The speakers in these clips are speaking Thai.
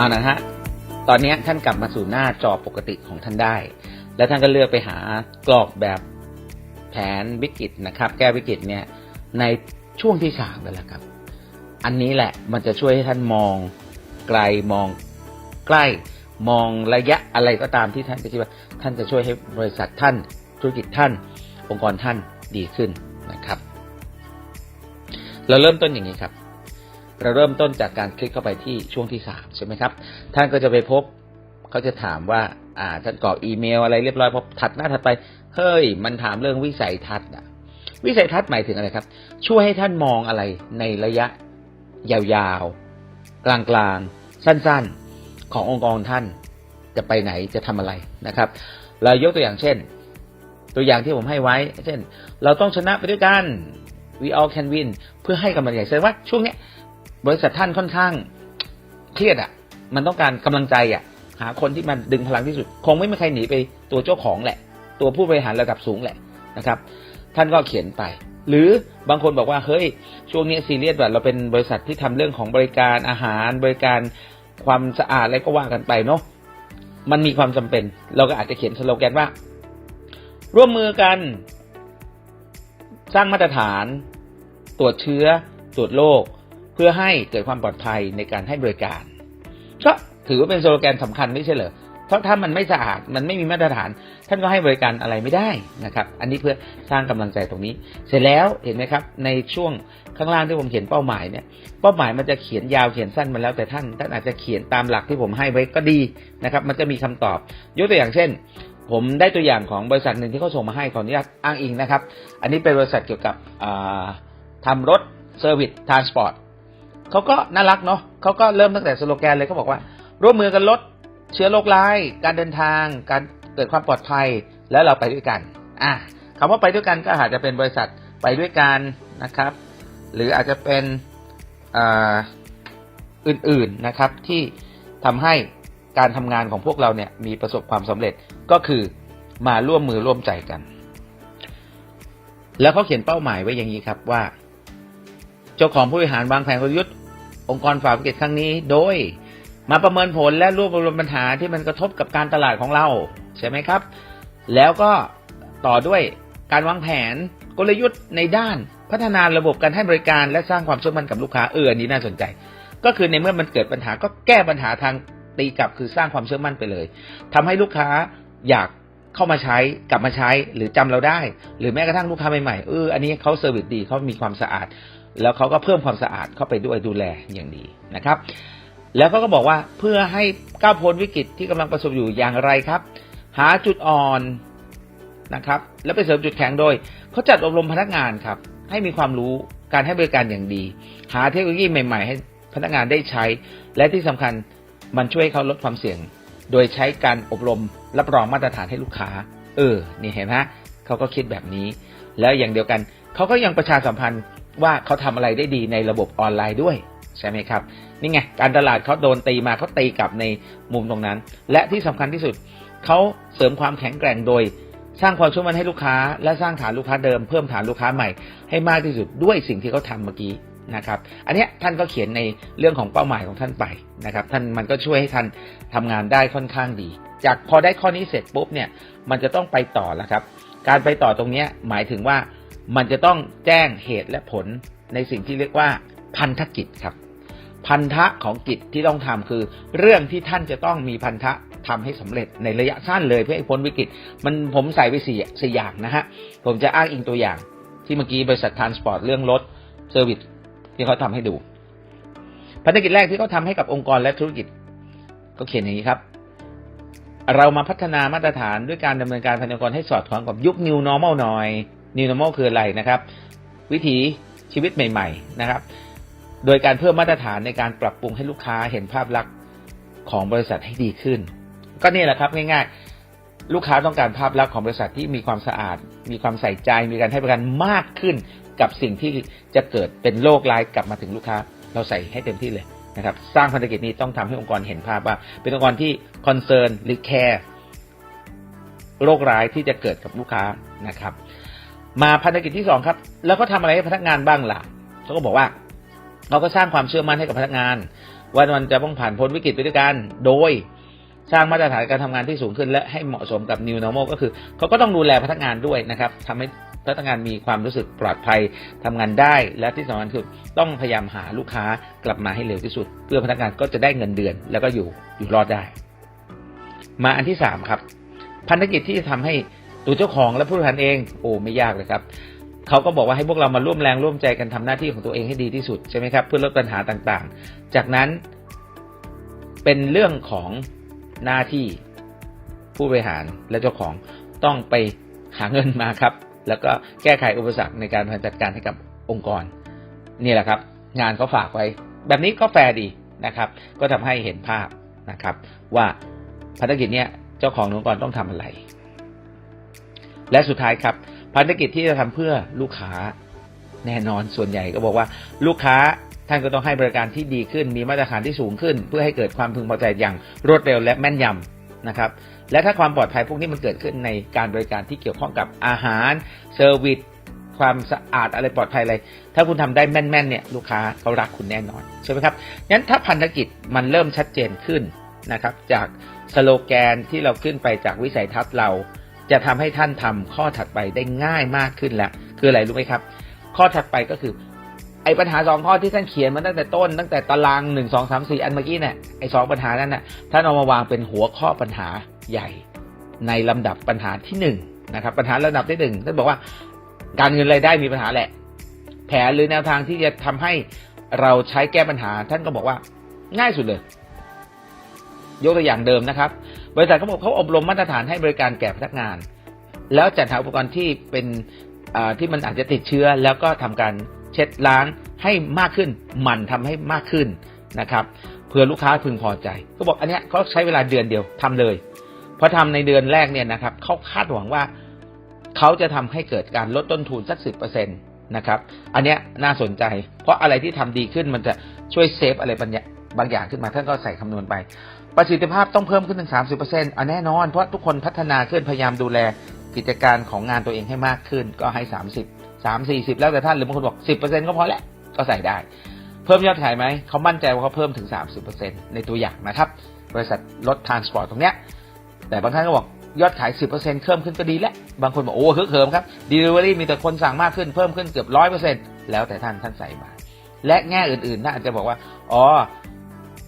เอานะฮะตอนนี้ท่านกลับมาสู่หน้าจอปกติของท่านได้ แล้วท่านก็เลือกไปหากรอบแบบแผนวิกฤตนะครับ แก้วิกฤตเนี่ยในช่วงที่สามแล้วครับ อันนี้แหละมันจะช่วยให้ท่านมองไกลมองใกล้มองระยะอะไรก็ตามที่ท่านจะคิดว่าท่านจะช่วยให้บริษัทท่าน ธุรกิจท่าน องค์กรท่านดีขึ้นนะครับ เราเริ่มต้นอย่างนี้ครับ เราเริ่มต้นจากการคลิกเข้าไปที่ช่วงที่สามใช่ไหมครับ ท่านก็จะไปพบเขาจะถามว่าอ่าท่านกรอกอีเมลอะไรเรียบร้อยพอถัดหน้าถัดไปเฮ้ย มันถามเรื่องวิสัยทัศน์อะวิสัยทัศน์หมายถึงอะไรครับ ช่วยให้ท่านมองอะไรในระยะยาวๆ กลางๆ สั้นๆ ขององค์กรท่านจะไปไหนจะทำอะไรนะครับ เรายกตัวอย่างเช่น ตัวอย่างที่ผมให้ไว้ เช่น เราต้องชนะไปด้วยกัน we all can win เพื่อให้กำลังใจแสดงว่าช่วงเนี้ย บริษัทท่านค่อนข้างเครียดอะ มันต้องการกำลังใจอะ หาคนที่มันดึงพลังที่สุด คงไม่มีใครหนีไปตัวเจ้าของแหละ ตัวผู้บริหารระดับสูงแหละนะครับ ท่านก็เขียนไป หรือบางคนบอกว่าเฮ้ยช่วงนี้ซีเรียสแบบเราเป็นบริษัทที่ทำเรื่องของบริการอาหารบริการความสะอาดอะไรก็ว่ากันไปเนาะมันมีความจำเป็น เราก็อาจจะเขียนสโลแกนว่า ร่วมมือกัน สร้างมาตรฐาน ตรวจเชื้อ ตรวจโรค เพื่อให้เกิดความปลอดภัยในการให้บริการ ก็ถือว่าเป็นสโลแกนสำคัญไม่ใช่เหรอเพราะถ้ามันไม่สะอาดมันไม่มีมาตรฐาน ท่านก็ให้บริการอะไรไม่ได้นะครับ อันนี้เพื่อสร้างกำลังใจตรงนี้ เสร็จแล้วเห็นไหมครับ ในช่วงข้างล่างที่ผมเขียนเป้าหมายเนี่ยเป้าหมายมันจะเขียนยาวเขียนสั้นมาแล้วแต่ท่านท่านอาจจะเขียนตามหลักที่ผมให้ไว้ก็ดีนะครับ มันจะมีคำตอบ ยกตัวอย่างเช่น ผมได้ตัวอย่างของบริษัทหนึ่งที่เขาส่งมาให้ขออนุญาตอ้างอิงนะครับ อันนี้เป็นบริษัทเกี่ยวกับอ่าทำรถเซอร์วิสทรานสปอร์ต เขาก็น่ารักเนาะเขาก็เริ่มตั้งแต่สโลแกนเลยเขาบอกว่า ร่วมมือกันลดเชื้อโรคร้าย การเดินทาง การเกิดความปลอดภัยแล้วเราไปด้วยกันอะคำว่าไปด้วยกันก็อาจจะเป็นบริษัทไปด้วยกันนะครับ หรืออาจจะเป็นอื่นๆนะครับที่ทำให้การทำงานของพวกเราเนี่ยมีประสบความสำเร็จก็คือมาร่วมมือร่วมใจกัน แล้วเขาเขียนเป้าหมายไว้อย่างนี้ครับว่า เจ้าของผู้บริหารวางแผนกลยุทธ์ องค์กรฝ่าวิกฤตครั้งนี้ โดยมาประเมินผลและรวบรวมปัญหาที่มันกระทบกับการตลาดของเรา ใช่ไหมครับ แล้วก็ต่อด้วยการวางแผนกลยุทธ์ในด้านพัฒนาระบบการให้บริการและสร้างความเชื่อมั่นกับลูกค้าเอออันนี้น่าสนใจ ก็คือในเมื่อมันเกิดปัญหาก็แก้ปัญหาทางตีกลับคือสร้างความเชื่อมั่นไปเลยทำให้ลูกค้าอยากเข้ามาใช้กลับมาใช้หรือจำเราได้ หรือแม้กระทั่งลูกค้าใหม่ๆเอออันนี้เขาเซอร์วิสดีเขามีความสะอาด แล้วเขาก็เพิ่มความสะอาดเข้าไปด้วยดูแลอย่างดีนะครับ แล้วเขาก็บอกว่าเพื่อให้ก้าวพ้นวิกฤตที่กำลังประสบอยู่อย่างไรครับ หาจุดอ่อนนะครับ แล้วไปเสริมจุดแข็งโดยเขาจัดอบรมพนักงานครับ ให้มีความรู้การให้บริการอย่างดี หาเทคโนโลยีใหม่ๆ ให้พนักงานได้ใช้ และที่สำคัญมันช่วยให้เขาลดความเสี่ยง โดยใช้การอบรมรับรองมาตรฐานให้ลูกค้า เออ นี่เห็นไหมเขาก็คิดแบบนี้ แล้วอย่างเดียวกัน เขาก็ยังประชาสัมพันธ์ ว่าเขาทำอะไรได้ดีในระบบออนไลน์ด้วยใช่ไหมครับนี่ไงการตลาดเขาโดนตีมาเขาตีกลับในมุมตรงนั้น และที่สำคัญที่สุดเขาเสริมความแข็งแกร่งโดย สร้างความเชื่อมั่นให้ลูกค้า และสร้างฐานลูกค้าเดิมเพิ่มฐานลูกค้าใหม่ให้มากที่สุดด้วยสิ่งที่เขาทำเมื่อกี้นะครับ อันนี้ท่านก็เขียนในเรื่องของเป้าหมายของท่านไปนะครับ ท่านมันก็ช่วยให้ท่านทำงานได้ค่อนข้างดี จากพอได้ข้อนี้เสร็จปุ๊บเนี่ยมันจะต้องไปต่อแล้วครับ การไปต่อตรงนี้หมายถึงว่า มันจะต้องแจ้งเหตุและผลในสิ่งที่เรียกว่าพันธกิจครับ พันธะของกิจที่ต้องทำคือ เรื่องที่ท่านจะต้องมีพันธะทำให้สำเร็จในระยะสั้นเลยเพื่อให้พ้นวิกฤต มันผมใส่ไปสี่สี่อย่างนะฮะ ผมจะอ้างอิงตัวอย่าง ที่เมื่อกี้บริษัททรานสปอร์ตเรื่องรถเซอร์วิสที่เขาทำให้ดู พันธกิจแรกที่เขาทาให้กับองค์กรและธุรกิจ ก็เขียนอย่างนี้ครับ เรามาพัฒนามาตรฐานด้วยการดำเนินการภายในองค์กรให้สอดคล้องกับยุค New Normal หน่อย New Normal คืออะไรนะครับ วิถีชีวิตใหม่ ๆ นะครับ โดยการเพิ่มมาตรฐานในการปรับปรุงให้ลูกค้าเห็นภาพลักษณ์ของบริษัทให้ดีขึ้น ก็นี่แหละครับง่ายๆ ลูกค้าต้องการภาพลักษณ์ของบริษัทที่มีความสะอาด มีความใส่ใจ มีการให้บริการมากขึ้นกับสิ่งที่จะเกิดเป็นโรคร้ายกลับมาถึงลูกค้า เราใส่ให้เต็มที่เลยนะครับ สร้างพันธกิจนี้ต้องทำให้องค์กรเห็นภาพว่า เป็นองค์กรที่คอนเซิร์นหรือแคร์โรคร้ายที่จะเกิดกับลูกค้านะครับ มาพันธกิจที่สองครับ แล้วก็ทำอะไรให้พนักงานบ้างล่ะเขาก็บอกว่า เราก็สร้างความเชื่อมั่นให้กับพนักงาน ว่ามันจะต้องผ่านพ้นวิกฤตไปด้วยกัน โดยสร้างมาตรฐานการทำงานที่สูงขึ้น และให้เหมาะสมกับ New Normal ก็คือเขาก็ต้องดูแลพนักงานด้วยนะครับทำให้พนักงานมีความรู้สึกปลอดภัยทำงานได้ และที่สำคัญคือต้องพยายามหาลูกค้ากลับมาให้เร็วที่สุด เพื่อพนักงานก็จะได้เงินเดือน แล้วก็อยู่อยู่รอดได้ มาอันที่สามครับพันธกิจที่จะทำให้ ตัวเจ้าของและผู้บริหารเอง โอ้ไม่ยากเลยครับเขาก็บอกว่าให้พวกเรามาร่วมแรงร่วมใจกันทำหน้าที่ของตัวเองให้ดีที่สุดใช่ไหมครับ เพื่อลดปัญหาต่างๆ จากนั้น เป็นเรื่องของหน้าที่ผู้บริหารและเจ้าของต้องไปหาเงินมาครับ แล้วก็แก้ไขอุปสรรคในการบริหารจัดการให้กับองค์กร นี่แหละครับ งานเขาฝากไว้ แบบนี้ก็แฟร์ดีนะครับ ก็ทำให้เห็นภาพนะครับ ว่าภารกิจเนี้ยเจ้าขององค์กรต้องทำอะไร และสุดท้ายครับภารกิจที่จะทำเพื่อลูกค้าแน่นอนส่วนใหญ่ก็บอกว่าลูกค้าท่านก็ต้องให้บริการที่ดีขึ้น มีมาตรฐานที่สูงขึ้น เพื่อให้เกิดความพึงพอใจอย่างรวดเร็วและแม่นยำนะครับ และถ้าความปลอดภัยพวกนี้มันเกิดขึ้นในการบริการที่เกี่ยวข้องกับอาหารเซอร์วิสความสะอาดอะไรปลอดภัยอะไร ถ้าคุณทำได้แม่นๆเนี่ยลูกค้าเขารักคุณแน่นอนใช่ไหมครับงั้นถ้าพันธกิจมันเริ่มชัดเจนขึ้นนะครับ จากสโลแกนที่เราขึ้นไปจากวิสัยทัศน์เรา จะทำให้ท่านทำข้อถัดไปได้ง่ายมากขึ้นแล้ว คืออะไรรู้ไหมครับ ข้อถัดไปก็คือ ไอ้ปัญหาสองข้อที่ท่านเขียนมาตั้งแต่ต้นตั้งแต่ตารางหนึ่งสองสามสี่อันเมื่อกี้เนี่ยไอ้สองปัญหานั้นน่ะท่านเอามาวางเป็นหัวข้อปัญหาใหญ่ ในลำดับปัญหาที่หนึ่งนะครับ ปัญหาระดับที่หนึ่งท่านบอกว่า การเงินรายได้มีปัญหาแหละ แผนหรือแนวทางที่จะทำให้เราใช้แก้ปัญหา ท่านก็บอกว่าง่ายสุดเลย ยกตัวอย่างเดิมนะครับ บริษัทเขาบอกเขาอบรมมาตรฐานให้บริการแก่พนักงาน แล้วจัดหาอุปกรณ์ที่เป็นที่มันอาจจะติดเชื้อ แล้วก็ทำการเช็ดล้างให้มากขึ้นหมั่นทำให้มากขึ้นนะครับเพื่อลูกค้าพึงพอใจเขาบอกอันเนี้ยเขาใช้เวลาเดือนเดียวทำเลยพอทำในเดือนแรกเนี่ยนะครับเขาคาดหวังว่าเขาจะทำให้เกิดการลดต้นทุนสักสิบเปอร์เซ็นตนะครับ อันเนี้ยน่าสนใจ เพราะอะไรที่ทำดีขึ้นมันจะช่วยเซฟอะไรบางอย่างบางอย่างขึ้นมาท่านก็ใส่คำนวณไป ประสิทธิภาพต้องเพิ่มขึ้นถึง 30%อันแน่นอน เพราะทุกคนพัฒนาขึ้นพยายามดูแลกิจการของงานตัวเองให้มากขึ้น ก็ให้ 30 3 40 แล้วแต่ท่านหรือบางคนบอก 10%ก็พอแล้วก็ใส่ได้ เพิ่มยอดขายไหม เขามั่นใจว่าเขาเพิ่มถึง 30%ในตัวอย่างนะครับ บริษัทรถทานสปอร์ตตรงเนี้ยแต่บางท่านก็บอกยอดขาย 10%เพิ่มขึ้นก็ดีแล้ว บางคนบอกโอ้เฮิร์มครับ Delivery มีแต่คนสั่งมากขึ้นเพิ่มขึ้นเกือบ 100%แล้วแต่ท่านท่านใส่มา และแง่อื่นๆท่านอาจจะบอกว่า อ๋อ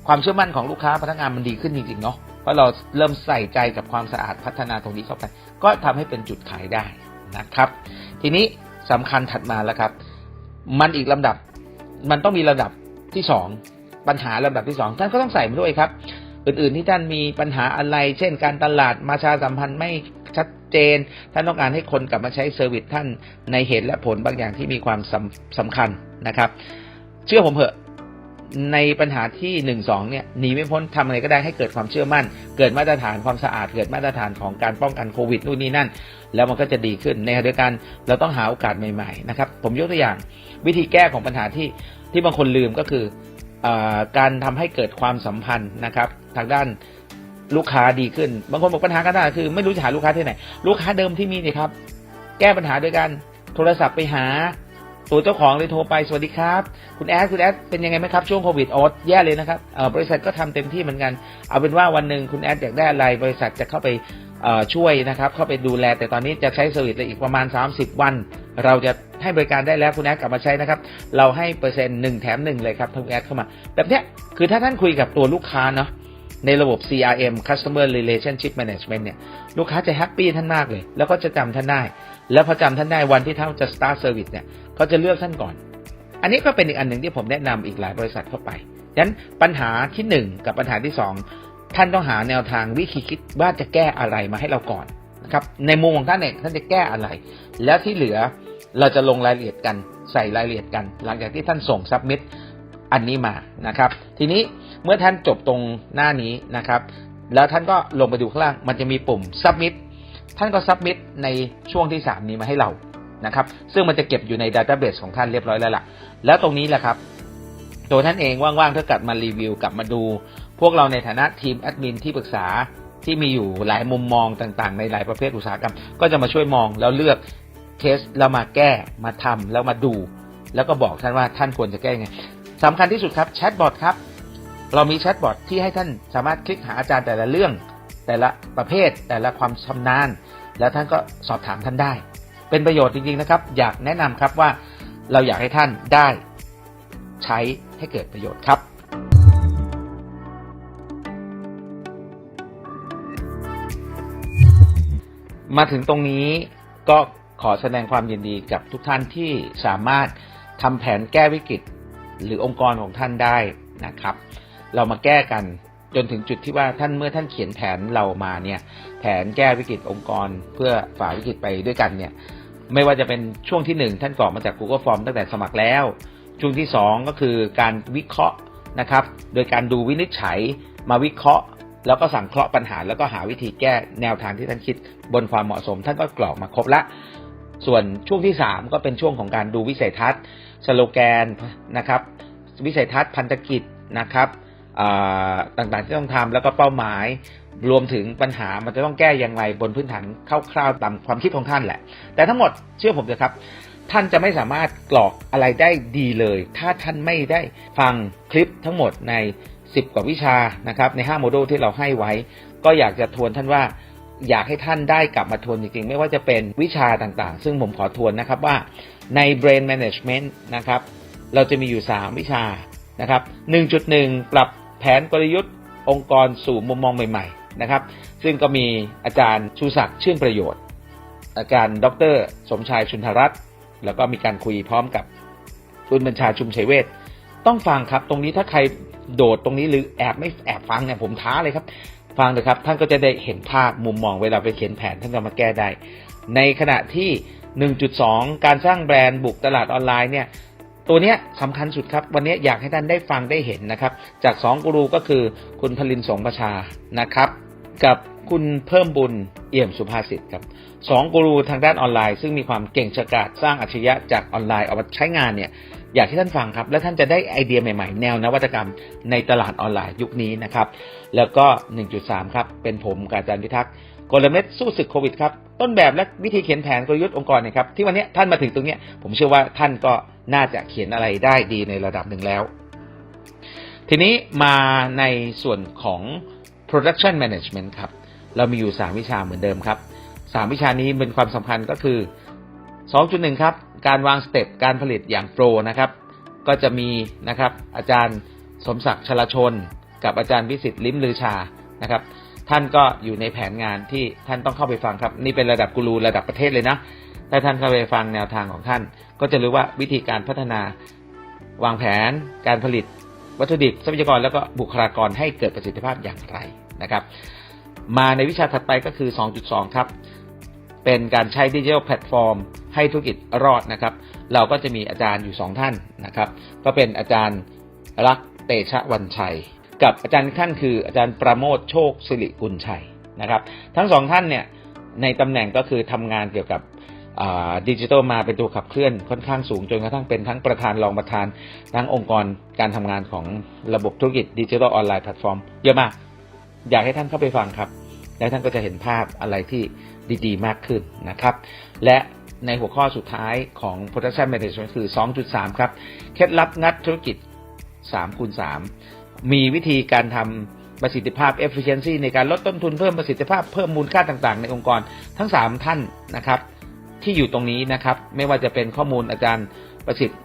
ความเชื่อมั่นของลูกค้าพนักงานมันดีขึ้นจริงๆเนาะเพราะเราเริ่มใส่ใจกับความสะอาดพัฒนาตรงนี้เข้าไป ก็ทำให้เป็นจุดขายได้นะครับ ทีนี้สำคัญถัดมาแล้วครับ มันอีกลำดับ มันต้องมีระดับที่สองปัญหาลำดับที่สองท่านก็ต้องใส่มาด้วยครับ อื่นๆที่ท่านมีปัญหาอะไร เช่น การตลาดมาชาสัมพันธ์ไม่ชัดเจน ท่านต้องการให้คนกลับมาใช้เซอร์วิสท่านในเหตุและผลบางอย่างที่มีความสำสำคัญนะครับ เชื่อผมเถอะ ในปัญหาที่หนึ่งสองเนี่ยหนีไม่พ้นทำอะไรก็ได้ให้เกิดความเชื่อมั่น เกิดมาตรฐานความสะอาด เกิดมาตรฐานของการป้องกันโควิดนู่นนี่นั่น แล้วมันก็จะดีขึ้นในขณะเดียวกันเราต้องหาโอกาสใหม่ๆนะครับผมยกตัวอย่างวิธีแก้ของปัญหาที่ที่บางคนลืมก็คืออการทำให้เกิดความสัมพันธ์นะครับ ทางด้านลูกค้าดีขึ้น บางคนบอกปัญหาการตลาดคือ ไม่รู้จะหาลูกค้าที่ไหน ลูกค้าเดิมที่มีนี่ครับ แก้ปัญหาด้วยการโทรศัพท์ไปหา ตัวเจ้าของเลยโทรไปสวัสดีครับ คุณแอดคุณแอดเป็นยังไงไหมครับช่วงโควิดโอ๊ตแย่เลยนะครับบริษัทก็ทำเต็มที่เหมือนกัน เอาเป็นว่าวันหนึ่งคุณแอดอยากได้อะไรบริษัทจะเข้าไปช่วยนะครับ เข้าไปดูแล แต่ตอนนี้จะใช้เซอร์วิสอีกประมาณ 30 วัน เราจะให้บริการได้แล้วคุณแอดกลับมาใช้นะครับ เราให้เปอร์เซ็นต์หนึ่งแถมหนึ่งเลยครับทางแอดเข้ามา แบบเนี้ยคือถ้าท่านคุยกับตัวลูกค้าเนาะในระบบ CRM Customer Relationship Management เนี่ย ลูกค้าจะแฮปปี้ท่านมากเลย แล้วก็จะจำท่านได้ แล้วพอจำท่านได้วันที่ท่านจะ start service เนี่ย เขาจะเลือกท่านก่อน อันนี้ก็เป็นอีกอันหนึ่งที่ผมแนะนำอีกหลายบริษัทเข้าไปฉะนั้นปัญหาที่หนึ่งกับปัญหาที่สองท่านต้องหาแนวทางวิธีคิดว่าจะแก้อะไรมาให้เราก่อนนะครับในมุมของท่านเนี่ยท่านจะแก้อะไร แล้วที่เหลือเราจะลงรายละเอียดกันใส่รายละเอียดกัน หลังจากที่ท่านส่งซับมิ t อันนี้มานะครับ ทีนี้เมื่อท่านจบตรงหน้านี้นะครับ แล้วท่านก็ลงไปดูข้างล่างมันจะมีปุ่ม submit ท่านก็ submit ในช่วงที่ 3 นี้มาให้เรา นะครับ ซึ่งมันจะเก็บอยู่ใน Database ของท่านเรียบร้อยแล้วล่ะ แล้วตรงนี้แหละครับ ตัวท่านเองว่างๆถ้ากลับมารีวิวกลับมาดู พวกเราในฐานะทีมแอดมินที่ปรึกษาที่มีอยู่หลายมุมมองต่างๆ ในหลายประเภทอุตสาหกรรม ก็จะมาช่วยมองแล้วเลือกเคสแล้วมาแก้มาทำแล้วมาดู แล้วก็บอกท่านว่าท่านควรจะแก้ยังไงสำคัญที่สุดครับแชทบอทครับ เรามีแชทบอทที่ให้ท่านสามารถคลิกหาอาจารย์แต่ละเรื่อง แต่ละประเภทแต่ละความชำนาญ แล้วท่านก็สอบถามท่านได้ เป็นประโยชน์จริงๆนะครับ อยากแนะนำครับว่าเราอยากให้ท่านได้ใช้ให้เกิดประโยชน์ครับมาถึงตรงนี้ก็ขอแสดงความยินดีกับทุกท่านที่สามารถทำแผนแก้วิกฤตหรือองค์กรของท่านได้นะครับ เรามาแก้กันจนถึงจุดที่ว่าท่านเมื่อท่านเขียนแผนเรามาเนี่ย แผนแก้วิกฤตองค์กร เพื่อฝ่าวิกฤตไปด้วยกันเนี่ย ไม่ว่าจะเป็นช่วงที่หนึ่งท่านกรอกมาจาก Google Form ตั้งแต่สมัครแล้ว ช่วงที่สองก็คือการวิเคราะห์นะครับ โดยการดูวินิจฉัยมาวิเคราะห์ แล้วก็สังเคราะห์ปัญหา แล้วก็หาวิธีแก้แนวทางที่ท่านคิดบนความเหมาะสม ท่านก็กรอกมาครบละส่วนช่วงที่สามก็เป็นช่วงของการดูวิสัยทัศน์สโลแกนนะครับ วิสัยทัศน์พันธกิจนะครับ ต่างๆที่ต้องทำแล้วก็เป้าหมาย รวมถึงปัญหามันจะต้องแก้อย่างไรบนพื้นฐานคร่าวๆตามความคิดของท่านแหละ แต่ทั้งหมดเชื่อผมเถอะครับ ท่านจะไม่สามารถกรอกอะไรได้ดีเลย ถ้าท่านไม่ได้ฟังคลิปทั้งหมดใน 10 กว่าวิชานะครับใน 5 โมดูลที่เราให้ไว้ ก็อยากจะทวนท่านว่าอยากให้ท่านได้กลับมาทวนจริงๆ ไม่ว่าจะเป็นวิชาต่างๆ ซึ่งผมขอทวนนะครับว่าใน brain management นะครับเราจะมีอยู่ 3 วิชานะครับ1.1 ปรับ แผนกลยุทธ์องค์กรสู่มุมมองใหม่ๆนะครับ ซึ่งก็มีอาจารย์ชูศักดิ์ชื่นประโยชน์ อาจารย์ดร สมชายชุนทรัตน์แล้วก็มีการคุยพร้อมกับคุณบัญชาชุมชัยเวทต้องฟังครับตรงนี้ถ้าใครโดดตรงนี้หรือแอบไม่แอบฟังเนี่ยผมท้าเลยครับ ฟังเลยครับ ท่านก็จะได้เห็นภาพมุมมองเวลาไปเขียนแผนท่านจะมาแก้ได้ ในขณะที่ 1.2 การสร้างแบรนด์บุกตลาดออนไลน์เนี่ย ตัวเนี้ยสำคัญสุดครับ วันนี้อยากให้ท่านได้ฟังได้เห็นนะครับ จากสองกูรูก็คือคุณพลินสงประชานะครับ กับคุณเพิ่มบุญเอี่ยมสุภาษิตครับสองกูรูทางด้านออนไลน์ ซึ่งมีความเก่งฉกาจสร้างอัจฉริยะจากออนไลน์เอามาใช้งานเนี่ยอยากให้ท่านฟังครับ และท่านจะได้ไอเดียใหม่ๆ แนวนวัตกรรมในตลาดออนไลน์ยุคนี้นะครับ แล้วก็ 1.3 ครับ เป็นผมกบอาจารย์พิทักษ์กลเม็ดสู้ศึกโควิดครับ ต้นแบบและวิธีเขียนแผนกลยุทธ์องค์กรนะครับ ที่วันนี้ท่านมาถึงตรงนี้ ผมเชื่อว่าท่านก็ น่าจะเขียนอะไรได้ดีในระดับหนึ่งแล้ว ทีนี้มาในส่วนของ production management ครับ เรามีอยู่ 3 วิชาเหมือนเดิมครับ 3 วิชานี้เป็นความสำคัญก็คือ 2.1 ครับ การวางสเต็ปการผลิตอย่างโปรนะครับ ก็จะมีนะครับอาจารย์สมศักดิ์ชลชน กับอาจารย์วิสิตลิ้มลือชานะครับท่านก็อยู่ในแผนงานที่ท่านต้องเข้าไปฟังครับ นี่เป็นระดับกูรูระดับประเทศเลยนะ ถ้าท่านเข้าไปฟังแนวทางของท่าน ก็จะรู้ว่าวิธีการพัฒนาวางแผน การผลิต วัตถุดิบทรัพยากรแล้วก็บุคลากรให้เกิดประสิทธิภาพอย่างไรนะครับ มาในวิชาถัดไปก็คือ 2.2 ครับ เป็นการใช้ดิจิทัลแพลตฟอร์ม ให้ธุรกิจรอดนะครับ เราก็จะมีอาจารย์อยู่ 2 ท่านนะครับ ก็เป็นอาจารย์รักเตชะวันชัย กับอาจารย์ท่านคืออาจารย์ประโมทโชคสิริกุลชัยนะครับ ทั้งสองท่านเนี่ยในตำแหน่งก็คือทำงานเกี่ยวกับ ดิจิทัลมาเป็นตัวขับเคลื่อนค่อนข้างสูงจนกระทั่งเป็นทั้งประธานรองประธานทั้งองค์กรการทำงานของระบบธุรกิจดิจิทัลออนไลน์แพลตฟอร์มเยอะมาก อยากให้ท่านเข้าไปฟังครับ แล้วท่านก็จะเห็นภาพอะไรที่ดีๆ มากขึ้นนะครับ และในหัวข้อสุดท้ายของ Production Management คือ 2.3 ครับ เคล็ดลับงัดธุรกิจ3คูณ3มีวิธีการทำประสิทธิภาพ efficiency ในการลดต้นทุนเพิ่มประสิทธิภาพเพิ่มมูลค่าต่างๆ ในองค์กรทั้ง 3 ท่านนะครับ ที่อยู่ตรงนี้นะครับ ไม่ว่าจะเป็นข้อมูลอาจารย์ประสิทธิ์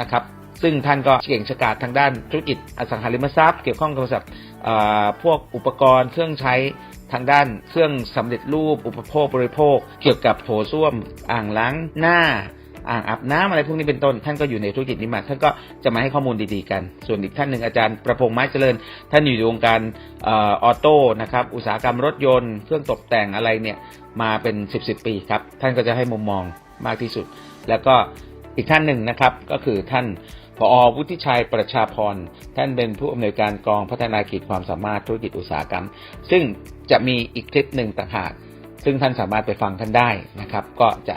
นะครับ ซึ่งท่านก็เก่งฉกาจทางด้านธุรกิจอสังหาริมทรัพย์ เกี่ยวข้องกับพวกอุปกรณ์เครื่องใช้ทางด้านเครื่องสำเร็จรูปอุปโภคบริโภค เกี่ยวกับโถส้วมอ่างล้างหน้า อ่างอาบน้ำอะไรพวกนี้เป็นต้น ท่านก็อยู่ในธุรกิจนี้มาท่านก็จะมาให้ข้อมูลดีๆกัน ส่วนอีกท่านหนึ่งอาจารย์ประพงษ์ไม้เจริญ ท่านอยู่ในวงการออโต้นะครับอุตสาหกรรมรถยนต์เครื่องตกแต่งอะไรเนี่ยมาเป็น 10บสปีครับท่านก็จะให้มุมมองมากที่สุด แล้วก็อีกท่านหนึ่งนะครับก็คือท่านพอวุฒิชัยประชาพรท่านเป็นผู้อำนวยการกองพัฒนาขีดความสามารถธุรกิจอุตสาหกรรม ซึ่งจะมีอีกคลิปหนึ่งต่างหากซึ่งท่านสามารถไปฟังท่านได้นะครับ ก็จะ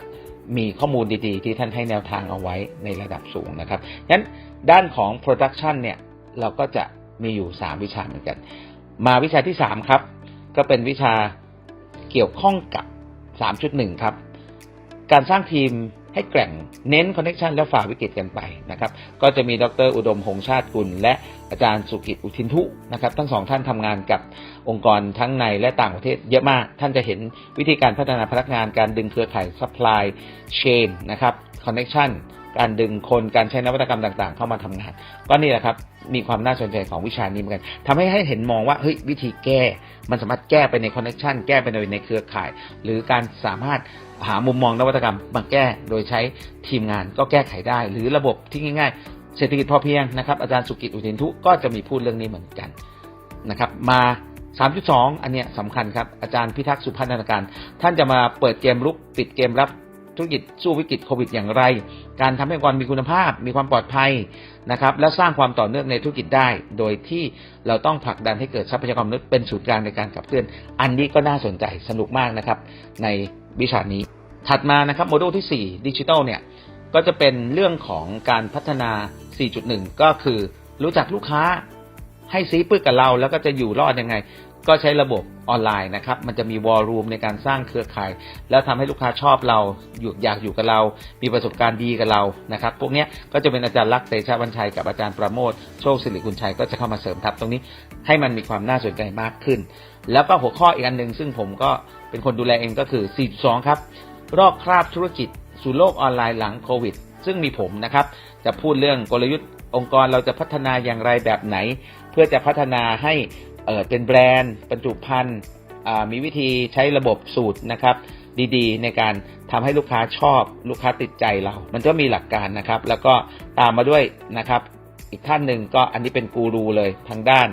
มีข้อมูลดีๆ ที่ท่านให้แนวทางเอาไว้ในระดับสูงนะครับงั้นด้านของ Production เนี่ยเราก็จะมีอยู่ 3 วิชาเหมือนกัน มาวิชาที่ 3 ครับ ก็เป็นวิชาเกี่ยวข้องกับ 3.1 ครับ การสร้างทีม ให้แกร่งเน้นคอนเน t ชันและฝ่าวิกฤตกันไปนะครับ ก็จะมีดรอุดมหงชาติกุล และอาจารย์สุกิจอุทินทุนะครับ ทั้งสองท่านทำงานกับองค์กรทั้งในและต่างประเทศเยอะมาก ท่านจะเห็นวิธีการพัฒนาพนักงานการดึงเครือข่าย supply chain นะครับ connection การดึงคนการใช้นวัตกรรมต่างๆ เข้ามาทำงาน ก็นี่แหละครับ มีความน่าสนใจของวิชานี้เหมือนกันทำให้ให้เห็นมองว่าเฮ้ยวิธีแก้ มันสามารถแก้ไปในคอนเน t ชันแก้ไปในในเครือข่าย หรือการสามารถ หามุมมองนวัตกรรมมาแก้ โดยใช้ทีมงานก็แก้ไขได้ หรือระบบที่ง่ายๆ เศรษฐกิจพอเพียงนะครับ อาจารย์สุกิจอุทินทุก็จะมีพูดเรื่องนี้เหมือนกันนะครับ มา 3.2 อันเนี้ยสำคัญครับ อาจารย์พิทักษ์สุพัฒนาการ ท่านจะมาเปิดเกมรุกปิดเกมรับธุรกิจสู้วิกฤตโควิดอย่างไร การทำให้องค์กรมีคุณภาพ มีความปลอดภัยนะครับและสร้างความต่อเนื่องในธุรกิจได้ โดยที่เราต้องผลักดันให้เกิดทรัพยากรมนุษย์เป็นศูนย์กลางในการขับเคลื่อน อันนี้ก็น่าสนใจสนุกมากนะครับ ใน วิชานี้ ถัดมานะครับโมดูลที่ 4 ดิจิทัลเนี่ยก็จะเป็นเรื่องของการพัฒนา 4.1 ก็คือรู้จักลูกค้าให้ซีปึกกับเรา แล้วก็จะอยู่รอดยังไง ก็ใช้ระบบออนไลน์นะครับ มันจะมีวอลลุ่มในการสร้างเครือข่าย แล้วทำให้ลูกค้าชอบเราอยู่อยากอยู่กับเรา มีประสบการณ์ดีกับเรานะครับ พวกนี้ก็จะเป็นอาจารย์ลักษณ์เตชะบัญชัยกับอาจารย์ประโมทโชคสิริกุลชัยก็จะเข้ามาเสริมทัพตรงนี้ให้มันมีความน่าสนใจมากขึ้น แล้วก็หัวข้ออีกอันหนึ่งซึ่งผมก็เป็นคนดูแลเองก็คือ 4.2 ครับ รอบคราบธุรกิจ สู่โลกออนไลน์หลังโควิด ซึ่งมีผมนะครับ จะพูดเรื่องกลยุทธ์องค์กรเราจะพัฒนาอย่างไรแบบไหน เพื่อจะพัฒนาให้ เออเป็นแบรนด์บรรจุภัณฑ์มีวิธีใช้ระบบสูตรนะครับ ดีๆ ในการทำให้ลูกค้าชอบลูกค้าติดใจเรา มันก็มีหลักการนะครับ แล้วก็ตามมาด้วยนะครับ อีกท่านหนึ่งก็อันนี้เป็นกูรูเลยทางด้าน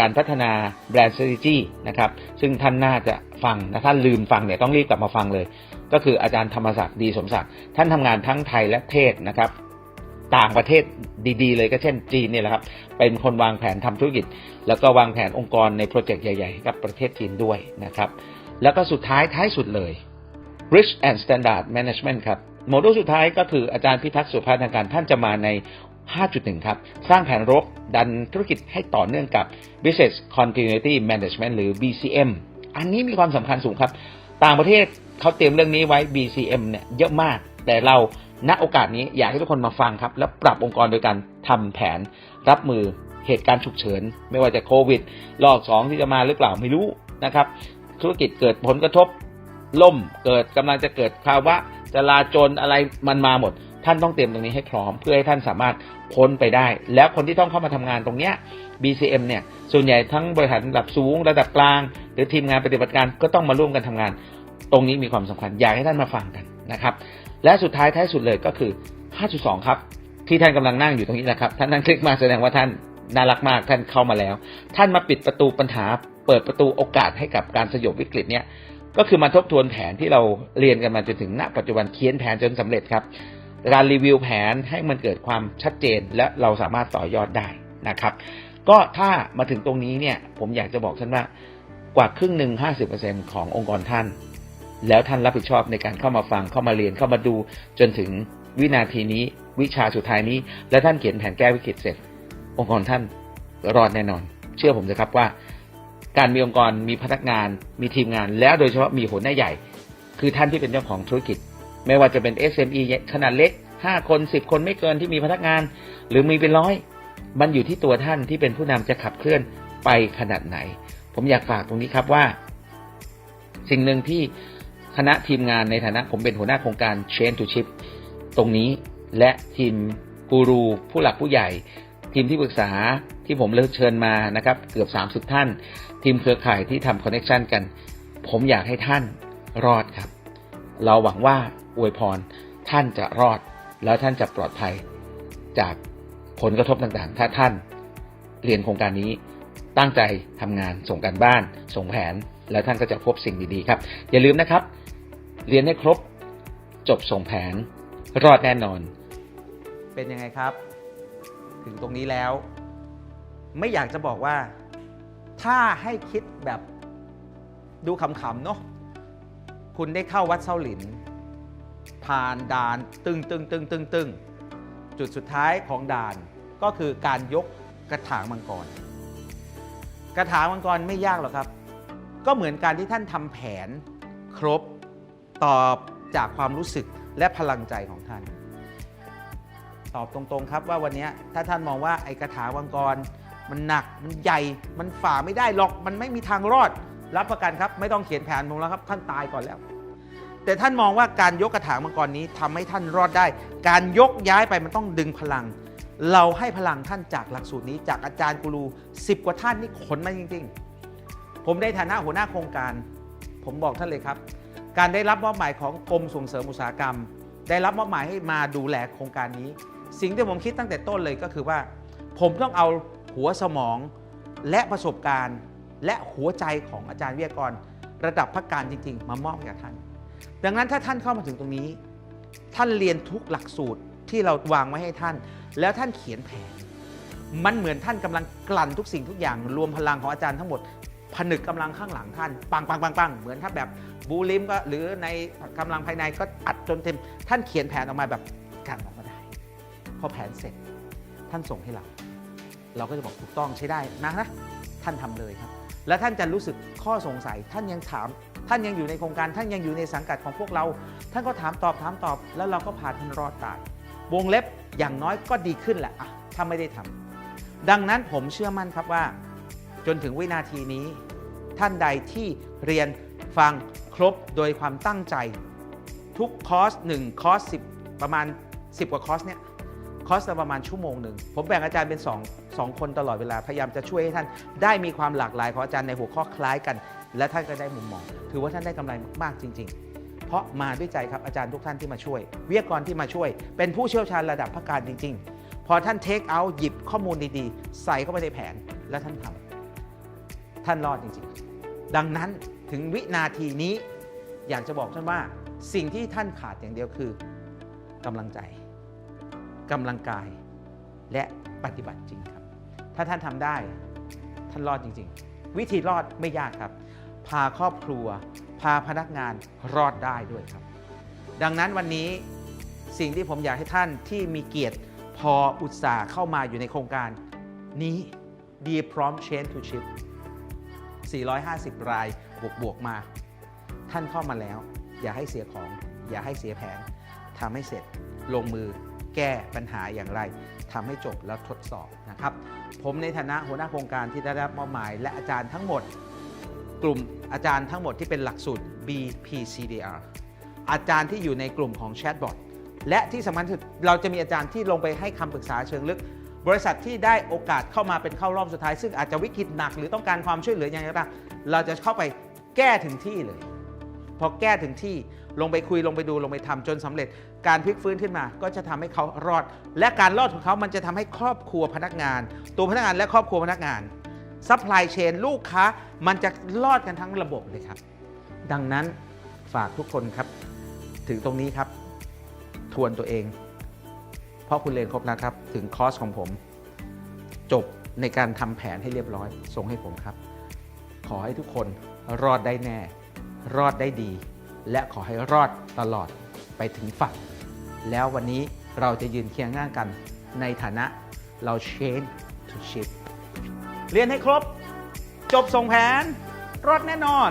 การพัฒนาแบรนด์ strategy นะครับ ซึ่งท่านน่าจะฟังนะท่านลืมฟังเนี่ยต้องรีบกลับมาฟังเลย ก็คืออาจารย์ธรรมศักดิ์ดีสมศักดิ์ท่านทำงานทั้งไทยและเทศนะครับ ต่างประเทศดีๆ เลยก็เช่นจีนเนี่ยแหละครับ เป็นคนวางแผนทำธุรกิจ แล้วก็วางแผนองค์กรในโปรเจกต์ใหญ่ๆ กับประเทศจีนด้วยนะครับ แล้วก็สุดท้ายท้ายสุดเลย Rich and Standard Management ครับโมดูลสุดท้ายก็คืออาจารย์พิทักษ์สุภาพนาการท่านจะมาใน 5.1 ครับ สร้างแผนรบดันธุรกิจให้ต่อเนื่องกับ Business Continuity Management หรือ BCM อันนี้มีความสำคัญสูงครับ ต่างประเทศเขาเตรียมเรื่องนี้ไว้ BCM เนี่ยเยอะมาก แต่เรา ณโอกาสนี้อยากให้ทุกคนมาฟังครับ แล้วปรับองค์กรโดยการทำแผนรับมือเหตุการณ์ฉุกเฉิน ไม่ว่าจะโควิดรอบสองที่จะมาหรือเปล่าไม่รู้นะครับ ธุรกิจเกิดผลกระทบล่มเกิดกำลังจะเกิดภาวะจลาจลอะไรมันมาหมด ท่านต้องเตรียมตรงนี้ให้พร้อม เพื่อให้ท่านสามารถพ้นไปได้ แล้วคนที่ต้องเข้ามาทำงานตรงเนี้ย BCM เนี่ยส่วนใหญ่ทั้งบริหารระดับสูงระดับกลาง หรือทีมงานปฏิบัติการก็ต้องมาร่วมกันทำงาน ตรงนี้มีความสำคัญอยากให้ท่านมาฟังกันนะครับ และสุดท้ายท้ายสุดเลยก็คือ 5.2 ครับ ที่ท่านกำลังนั่งอยู่ตรงนี้นะครับ ท่านนั่งคลิกมาแสดงว่าท่านน่ารักมากท่านเข้ามาแล้ว ท่านมาปิดประตูปัญหา เปิดประตูโอกาสให้กับการสยบวิกฤตเนี่ยก็คือมาทบทวนแผนที่เราเรียนกันมาจนถึงณปัจจุบันเขียนแผนจนสำเร็จครับการรีวิวแผนให้มันเกิดความชัดเจนและเราสามารถต่อยอดได้นะครับ ก็ถ้ามาถึงตรงนี้เนี่ยผมอยากจะบอกท่านว่ากว่าครึ่งหนึ่งห้าสิบเปอร์เซ็นขององค์กรท่าน แล้วท่านรับผิดชอบในการเข้ามาฟังเข้ามาเรียนเข้ามาดู จนถึงวินาทีนี้วิชาสุดท้ายนี้ และท่านเขียนแผนแก้วิกฤตเสร็จ องค์กรท่านรอดแน่นอน เชื่อผมนะครับว่า การมีองค์กรมีพนักงาน มีทีมงาน แล้วโดยเฉพาะมีหัวหน้าใหญ่ คือท่านที่เป็นเจ้าของธุรกิจ ไม่ว่าจะเป็น SME ขนาดเล็ก5คน10คนไม่เกินที่มีพนักงาน หรือมีเป็นร้อย มันอยู่ที่ตัวท่านที่เป็นผู้นำจะขับเคลื่อนไปขนาดไหน ผมอยากฝากตรงนี้ครับว่า สิ่งหนึ่งที่ คณะทีมงานในฐานะผมเป็นหัวหน้าโครงการ Change to Chip ตรงนี้และทีมกูรูผู้หลักผู้ใหญ่ ทีมที่ปรึกษาที่ผมเลือกเชิญมานะครับ เกือบ 30 ท่าน ทีมเครือข่ายที่ทำคอนเน็ชันกัน ผมอยากให้ท่านรอดครับ เราหวังว่าอวยพรท่านจะรอด แล้วท่านจะปลอดภัย จากผลกระทบต่างๆ ถ้าท่านเรียนโครงการนี้ตั้งใจทำงานส่งการบ้าน ส่งแผน แล้วท่านก็จะพบสิ่งดีๆครับ อย่าลืมนะครับ เรียนให้ครบ จบส่งแผน รอดแน่นอน เป็นยังไงครับ ถึงตรงนี้แล้ว ไม่อยากจะบอกว่า ถ้าให้คิดแบบดูขำๆเนาะคุณได้เข้าวัดเซาหลิน ผ่านด่านตึงตึงตึงตึงตึงจุดสุดท้ายของด่านก็คือการยกกระถางมังกร กระถางมังกรไม่ยากหรอกครับ ก็เหมือนการที่ท่านทำแผนครบ ตอบจากความรู้สึกและพลังใจของท่าน ตอบตรงๆครับว่าวันนี้ถ้าท่านมองว่าไอ้กระถาวังกร มันหนักมันใหญ่มันฝ่าไม่ได้หรอกมันไม่มีทางรอด รับประกันครับ ไม่ต้องเขียนแผนผมแล้วครับ ท่านตายก่อนแล้ว แต่ท่านมองว่าการยกกระถางมังกรนี้ทำให้ท่านรอดได้ การยกย้ายไปมันต้องดึงพลัง เราให้พลังท่านจากหลักสูตรนี้ จากอาจารย์กูรู10กว่าท่านนี่ขนมาจริงๆ ผมในฐานะหัวหน้าโครงการ ผมบอกท่านเลยครับ การได้รับมอบหมายของกรมส่งเสริมอุตสาหกรรม ได้รับมอบหมายให้มาดูแลโครงการนี้ สิ่งที่ผมคิดตั้งแต่ต้นเลยก็คือว่า ผมต้องเอาหัวสมองและประสบการณ์ และหัวใจของอาจารย์วิทยากร ระดับพักการจริง ๆ มามอบให้กับท่าน ดังนั้นถ้าท่านเข้ามาถึงตรงนี้ ท่านเรียนทุกหลักสูตรที่เราวางไว้ให้ท่าน แล้วท่านเขียนแผน มันเหมือนท่านกำลังกลั่นทุกสิ่งทุกอย่าง รวมพลังของอาจารย์ทั้งหมด ผนึกกำลังข้างหลังท่าน ปังปังปังปังเหมือนถ้าแบบบูลิมก็หรือในกำลังภายในก็อัดจนเต็ม ท่านเขียนแผนออกมาแบบกันออกมาได้ พอแผนเสร็จท่านส่งให้เรา เราก็จะบอกถูกต้องใช้ได้นะนะท่านทำเลยครับ แล้วท่านจะรู้สึกข้อสงสัย ท่านยังถาม ท่านยังอยู่ในโครงการ ท่านยังอยู่ในสังกัดของพวกเรา ท่านก็ถามตอบถามตอบ แล้วเราก็พาท่านรอดตายวงเล็บอย่างน้อยก็ดีขึ้นแหละอะถ้าไม่ได้ทำดังนั้นผมเชื่อมั่นครับว่า จนถึงวินาทีนี้ ท่านใดที่เรียนฟังครบโดยความตั้งใจ ทุกคอร์ส1คอร์ส10 ประมาณ 10 กว่าคอร์สเนี่ยคอร์สละประมาณชั่วโมงหนึ่ง ผมแบ่งอาจารย์เป็น2 2คนตลอดเวลา พยายามจะช่วยให้ท่านได้มีความหลากหลายของอาจารย์ในหัวข้อคล้ายกัน และท่านก็ได้มุมมอง ถือว่าท่านได้กำไรมากจริง ๆ เพราะมาด้วยใจครับอาจารย์ทุกท่านที่มาช่วย วิทยากรที่มาช่วย เป็นผู้เชี่ยวชาญระดับพักการจริง ๆ พอท่านเทคเอาหยิบข้อมูลดีๆ ใส่เข้าไปในแผนและท่านทำ ท่านรอดจริงๆ ดังนั้นถึงวินาทีนี้อยากจะบอกท่านว่าสิ่งที่ท่านขาดอย่างเดียวคือกำลังใจกำลังกายและปฏิบัติจริงครับ ถ้าท่านทำได้ท่านรอดจริง ๆ วิธีรอดไม่ยากครับ พาครอบครัว พาพนักงานรอดได้ด้วยครับ ดังนั้นวันนี้สิ่งที่ผมอยากให้ท่านที่มีเกียรติพออุตสาห์เข้ามาอยู่ในโครงการนี้ดีพร้อม Change to Shift 450 รายบวกบวกมา ท่านเข้ามาแล้ว อย่าให้เสียของ อย่าให้เสียแผนทำให้เสร็จลงมือแก้ปัญหาอย่างไรทำให้จบแล้วทดสอบนะครับ ผมในฐานะหัวหน้าโครงการที่ได้รับมอบหมาย และอาจารย์ทั้งหมด กลุ่มอาจารย์ทั้งหมดที่เป็นหลักสูตร BPCDR อาจารย์ที่อยู่ในกลุ่มของแชทบอทและที่สำคัญที่สุดเราจะมีอาจารย์ที่ลงไปให้คำปรึกษาเชิงลึก บริษัทที่ได้โอกาสเข้ามาเป็นเข้ารอบสุดท้าย ซึ่งอาจจะวิกฤตหนักหรือต้องการความช่วยเหลืออย่างไรก็ตามเราจะเข้าไปแก้ถึงที่เลย พอแก้ถึงที่ลงไปคุยลงไปดูลงไปทำจนสำเร็จ การพลิกฟื้นขึ้นมา ก็จะทำให้เขารอด และการรอดของเขามันจะทำให้ครอบครัวพนักงาน ตัวพนักงานและครอบครัวพนักงานซัพพลายเชนลูกค้ามันจะรอดกันทั้งระบบเลยครับ ดังนั้นฝากทุกคนครับ ถึงตรงนี้ครับ ทวนตัวเอง ราะคุณเรียนครบแล้วครับ ถึงคอร์สของผม จบในการทำแผนให้เรียบร้อย ส่งให้ผมครับ ขอให้ทุกคนรอดได้แน่ รอดได้ดี และขอให้รอดตลอดไปถึงฝั่ง แล้ววันนี้เราจะยืนเคียงข้างกัน ในฐานะเรา change to shift เรียนให้ครบ จบส่งแผน รอดแน่นอน